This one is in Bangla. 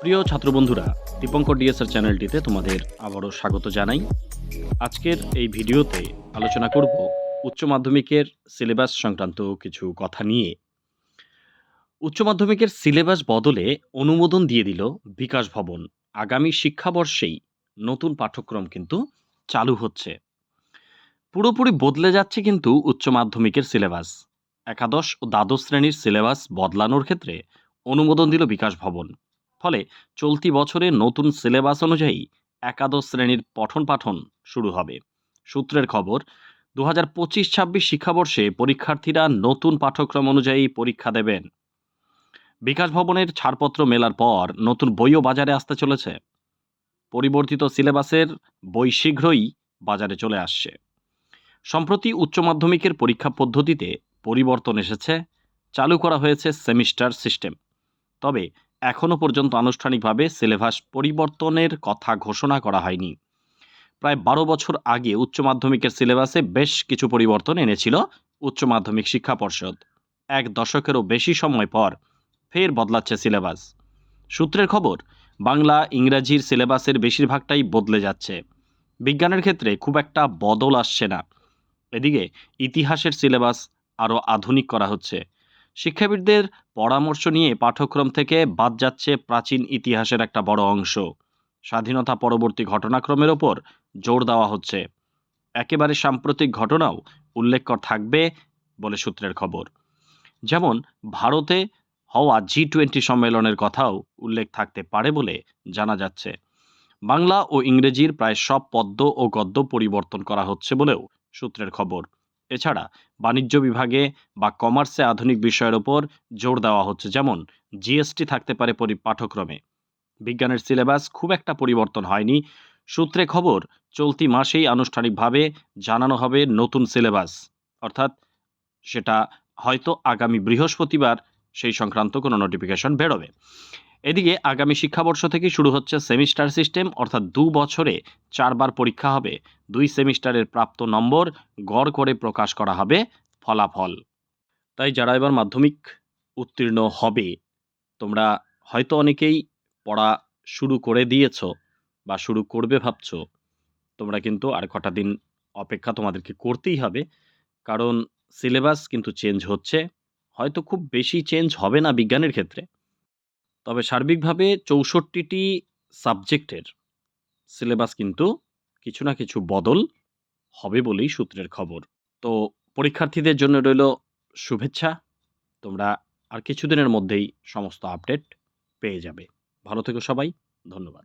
প্রিয় ছাত্রবন্ধুরা, দীপঙ্কর ডিএসআর চ্যানেলটিতে তোমাদের আবারও স্বাগত জানাই। আজকের এই ভিডিওতে আলোচনা করব উচ্চ মাধ্যমিকের সিলেবাস সংক্রান্ত কিছু কথা নিয়ে। উচ্চ মাধ্যমিকের সিলেবাস বদলে অনুমোদন দিয়ে দিল বিকাশ ভবন। আগামী শিক্ষাবর্ষেই নতুন পাঠ্যক্রম কিন্তু চালু হচ্ছে। পুরোপুরি বদলে যাচ্ছে কিন্তু উচ্চ মাধ্যমিকের সিলেবাস। একাদশ ও দ্বাদশ শ্রেণির সিলেবাস বদলানোর ক্ষেত্রে অনুমোদন দিল বিকাশ ভবন। ফলে চলতি বছরে নতুন সিলেবাস অনুযায়ী একাদশ শ্রেণির পঠন পাঠন শুরু হবে। সূত্রের খবর দু হাজার পঁচিশ ছাব্বিশ শিক্ষাবর্ষে পরীক্ষার্থীরা নতুন পাঠ্যক্রম অনুযায়ী পরীক্ষা দেবেন। বিকাশ ভবনের ছাড়পত্র মেলার পর নতুন বইও বাজারে আসতে চলেছে। পরিবর্তিত সিলেবাসের বই শীঘ্রই বাজারে চলে আসছে। সম্প্রতি উচ্চ মাধ্যমিকের পরীক্ষা পদ্ধতিতে পরিবর্তন এসেছে। চালু করা হয়েছে সেমিস্টার সিস্টেম। তবে এখনও পর্যন্ত আনুষ্ঠানিকভাবে সিলেবাস পরিবর্তনের কথা ঘোষণা করা হয়নি। প্রায় বারো বছর আগে উচ্চ মাধ্যমিকের সিলেবাসে বেশ কিছু পরিবর্তন এনেছিল উচ্চ মাধ্যমিক শিক্ষা পর্ষদ। এক দশকেরও বেশি সময় পর ফের বদলাচ্ছে সিলেবাস। সূত্রের খবর, বাংলা, ইংরাজির সিলেবাসের বেশিরভাগটাই বদলে যাচ্ছে। বিজ্ঞানের ক্ষেত্রে খুব একটা বদল আসছে না। এদিকে ইতিহাসের সিলেবাস আরও আধুনিক করা হচ্ছে। শিক্ষাবিদদের পরামর্শ নিয়ে পাঠ্যক্রম থেকে বাদ যাচ্ছে প্রাচীন ইতিহাসের একটা বড় অংশ। স্বাধীনতা পরবর্তী ঘটনাক্রমের ওপর জোর দেওয়া হচ্ছে। একেবারে সাম্প্রতিক ঘটনাও উল্লেখ থাকবে বলে সূত্রের খবর। যেমন, ভারতে হওয়া জি টোয়েন্টি সম্মেলনের কথাও উল্লেখ থাকতে পারে বলে জানা যাচ্ছে। বাংলা ও ইংরেজির প্রায় সব পদ্য ও গদ্য পরিবর্তন করা হচ্ছে বলেও সূত্রের খবর। এছাড়া বাণিজ্য বিভাগে বা কমার্সে আধুনিক বিষয়ের ওপর জোর দেওয়া হচ্ছে, যেমন জিএসটি থাকতে পারে পাঠ্যক্রমে বিজ্ঞানের সিলেবাস খুব একটা পরিবর্তন হয়নি। সূত্রে খবর, চলতি মাসেই আনুষ্ঠানিকভাবে জানানো হবে নতুন সিলেবাস। অর্থাৎ সেটা হয়তো আগামী বৃহস্পতিবার সেই সংক্রান্ত কোনো নোটিফিকেশন বেরোবে। এদিকে আগামী শিক্ষাবর্ষ থেকে শুরু হচ্ছে সেমিস্টার সিস্টেম, অর্থাৎ দু বছরে চারবার পরীক্ষা হবে। দুই সেমিস্টারের প্রাপ্ত নম্বর গড় করে প্রকাশ করা হবে ফলাফল। তাই যারা এবার মাধ্যমিক উত্তীর্ণ হবে, তোমরা হয়তো অনেকেই পড়া শুরু করে দিয়েছ বা শুরু করবে ভাবছ, তোমরা কিন্তু আর কটা দিন অপেক্ষা তোমাদেরকে করতেই হবে, কারণ সিলেবাস কিন্তু চেঞ্জ হচ্ছে। হয়তো খুব বেশি চেঞ্জ হবে না বিজ্ঞানের ক্ষেত্রে তবে সার্বিকভাবে চৌষট্টিটি সাবজেক্টের সিলেবাস কিন্তু কিছু না কিছু বদল হবে বলেই সূত্রের খবর। তো পরীক্ষার্থীদের জন্য রইল শুভেচ্ছা। তোমরা আর কিছুদিনের মধ্যেই সমস্ত আপডেট পেয়ে যাবে। ভালো থেকো সবাই। ধন্যবাদ।